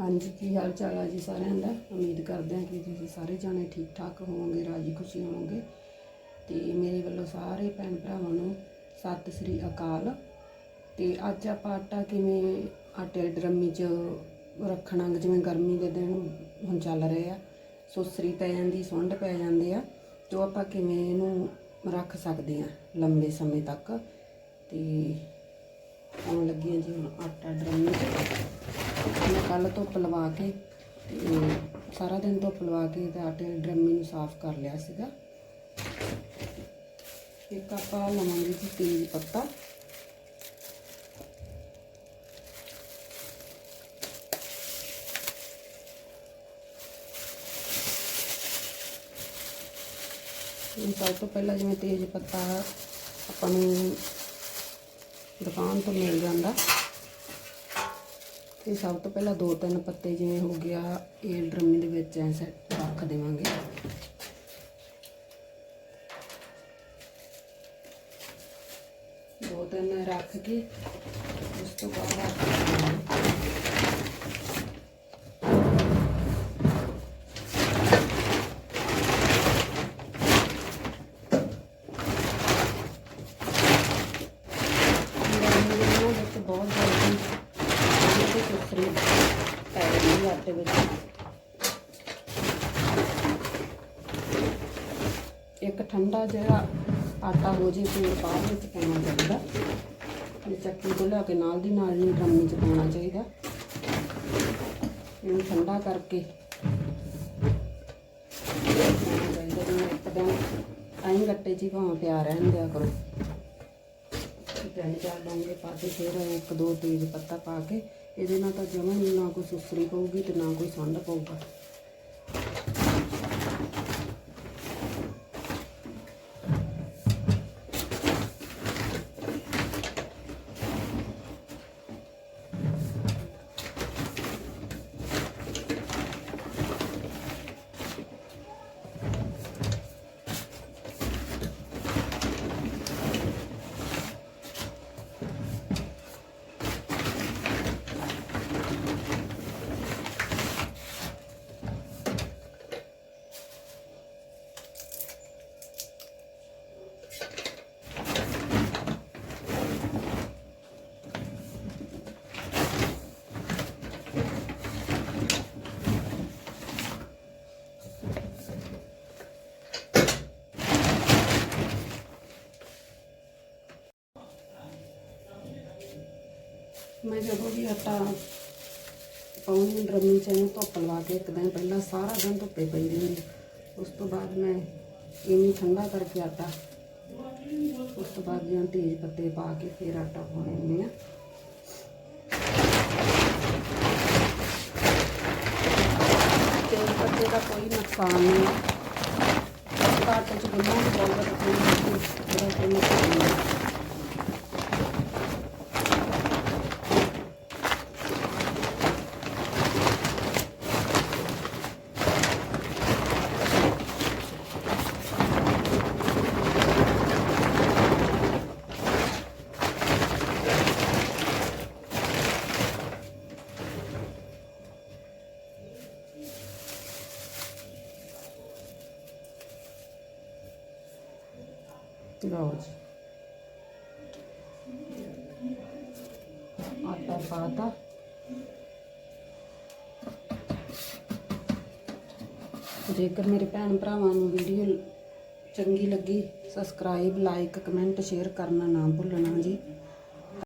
ਹਾਂਜੀ, ਕੀ ਹਾਲ ਚਾਲ ਆ ਜੀ ਸਾਰਿਆਂ ਦਾ? ਉਮੀਦ ਕਰਦੇ ਹਾਂ ਕਿ ਤੁਸੀਂ ਸਾਰੇ ਜਾਣੇ ਠੀਕ ਠਾਕ ਹੋਵੋਗੇ ਰਾਜੀ ਖੁਸ਼ੀ ਹੋਵੋਗੇ। ਤੇ ਮੇਰੇ ਵੱਲੋਂ ਸਾਰੇ ਭੈਣ ਭਰਾਵਾਂ ਨੂੰ ਸਤਿ ਸ੍ਰੀ ਅਕਾਲ। ਤੇ ਅੱਜ ਆਪਾਂ ਆਟਾ ਕਿਵੇਂ, ਆਟੇ ਡਰਮੀ 'ਚ ਰੱਖਣਾ, ਜਿਵੇਂ ਗਰਮੀ ਦੇ ਦਿਨ ਹੁਣ ਚੱਲ ਰਹੇ ਆ। ਸੁਸਰੀ ਪੈ ਜਾਂਦੀ, ਸੁੰਡ ਪੈ ਜਾਂਦੇ ਆ। ਤੇ ਉਹ ਆਪਾਂ ਕਿਵੇਂ ਇਹਨੂੰ ਰੱਖ ਸਕਦੇ ਆ ਲੰਬੇ ਸਮੇਂ ਤੱਕ। ਤੇ ਆਉਣ ਲੱਗੀਆਂ ਜੀ ਹੁਣ ਆਟਾ ਡਰਮੀ 'ਚ। ਮੈਂ ਕੱਲ ਧੁੱਪ ਲਵਾ ਕੇ ਤੇ ਸਾਰਾ ਦਿਨ ਧੁੱਪ ਲਵਾ ਕੇ ਤੇ ਆਟੇ ਦੀ ਡਰਮੀ ਨੂੰ ਸਾਫ਼ ਕਰ ਲਿਆ ਸੀਗਾ। ਇੱਕ ਆਪਾਂ ਲਵਾਂਗੇ ਜੀ ਤੇਜ਼ ਪੱਤਾ। ਇਹ ਸਭ ਤੋਂ ਪਹਿਲਾਂ ਜਿਵੇਂ ਤੇਜ਼ ਪੱਤਾ ਆਪਾਂ ਨੂੰ ਦੁਕਾਨ ਤੋਂ ਮਿਲ ਜਾਂਦਾ। ਤੇ ਸਭ ਤੋਂ ਪਹਿਲਾਂ ਦੋ ਤਿੰਨ ਪੱਤੇ ਜਿਵੇਂ ਹੋ ਗਿਆ, ਇਹ ਡਰਮੀ ਦੇ ਵਿੱਚ ਐ ਸੈੱਟ ਰੱਖ ਦੇਵਾਂਗੇ। ਦੋ ਤਿੰਨ ਰੱਖ ਕੇ ਉਸ ਤੋਂ ਬਾਅਦ ਬਹੁਤ ਜਲਦੀ ਇਹਦੇ ਸੁਸਰੀ ਪੈ ਜਾਂਦੀ ਵਿੱਚ। ਇੱਕ ਠੰਡਾ ਜਿਹੜਾ ਆਟਾ ਹੋ ਜੇ ਫਿਰ ਬਾਅਦ ਵਿੱਚ ਪਾਉਣਾ ਚਾਹੀਦਾ। ਇਹ ਚੱਕੀ ਤੋਂ ਲਿਆ ਕੇ ਨਾਲ ਦੀ ਨਾਲ ਨਹੀਂ ਡਰਮੀ 'ਚ ਪਾਉਣਾ ਚਾਹੀਦਾ। ਇਹਨੂੰ ਠੰਡਾ ਕਰਕੇ ਪਾਉਣਾ ਚਾਹੀਦਾ। ਜਿਵੇਂ ਇੱਕਦਮ ਐਂ ਗੱਟੇ ਜੀ ਹੀ ਭਾਵੇਂ ਪਿਆ ਰਹਿਣ ਦਿਆ ਕਰੋ। ਤਿੰਨ ਚਾਰ ਡੋਂਗੇ ਪਾ ਕੇ ਫਿਰ ਇੱਕ ਦੋ ਤੇਜ਼ ਪੱਤਾ ਪਾ ਕੇ, ਇਹਦੇ ਨਾਲ ਤਾਂ ਜਮਾਂ ਹੀ ਨਾ ਕੋਈ ਸੁਸਰੀ ਪਊਗੀ ਤੇ ਨਾ ਕੋਈ ਸੰਡ ਪਊਗਾ। ਮੈਂ ਜਦੋਂ ਵੀ ਆਟਾ ਪਾਉਂ ਡਰਮੀ ਚ ਇਹਨੂੰ ਧੁੱਪ ਲਵਾ ਕੇ ਇੱਕ ਦਿਨ ਪਹਿਲਾਂ ਸਾਰਾ ਦਿਨ ਧੁੱਪੇ ਪਈ ਰਹਿੰਦੀ ਉਸ ਤੋਂ ਬਾਅਦ ਮੈਂ ਇਹਨੂੰ ਠੰਡਾ ਕਰਕੇ ਆਟਾ, ਉਸ ਤੋਂ ਬਾਅਦ ਜਿਵੇਂ ਤੇਜ਼ ਪੱਤੇ ਪਾ ਕੇ ਫਿਰ ਆਟਾ ਪਾਉਣੇ ਹੁੰਦੇ ਆ ਤੇਜ਼ ਪੱਤੇ ਦਾ ਕੋਈ ਨੁਕਸਾਨ ਨਹੀਂ ਹੈ। ਚ ਗੁੰਨਾ ਵੀ ਬਹੁਤ ਕੋਈ ਜਿਹੜਾ ਕੋਈ ਨੁਕਸਾਨ ਨਹੀਂ। ਲਓ ਜੀ। ਆਟਾ ਪਾਤਾ। ਜੇਕਰ ਮੇਰੇ ਭੈਣ ਭਰਾਵਾਂ ਨੂੰ ਵੀਡੀਓ ਚੰਗੀ ਲੱਗੀ ਸਬਸਕ੍ਰਾਈਬ ਲਾਈਕ ਕਮੈਂਟ ਸ਼ੇਅਰ ਕਰਨਾ ਨਾ ਭੁੱਲਣਾ ਜੀ।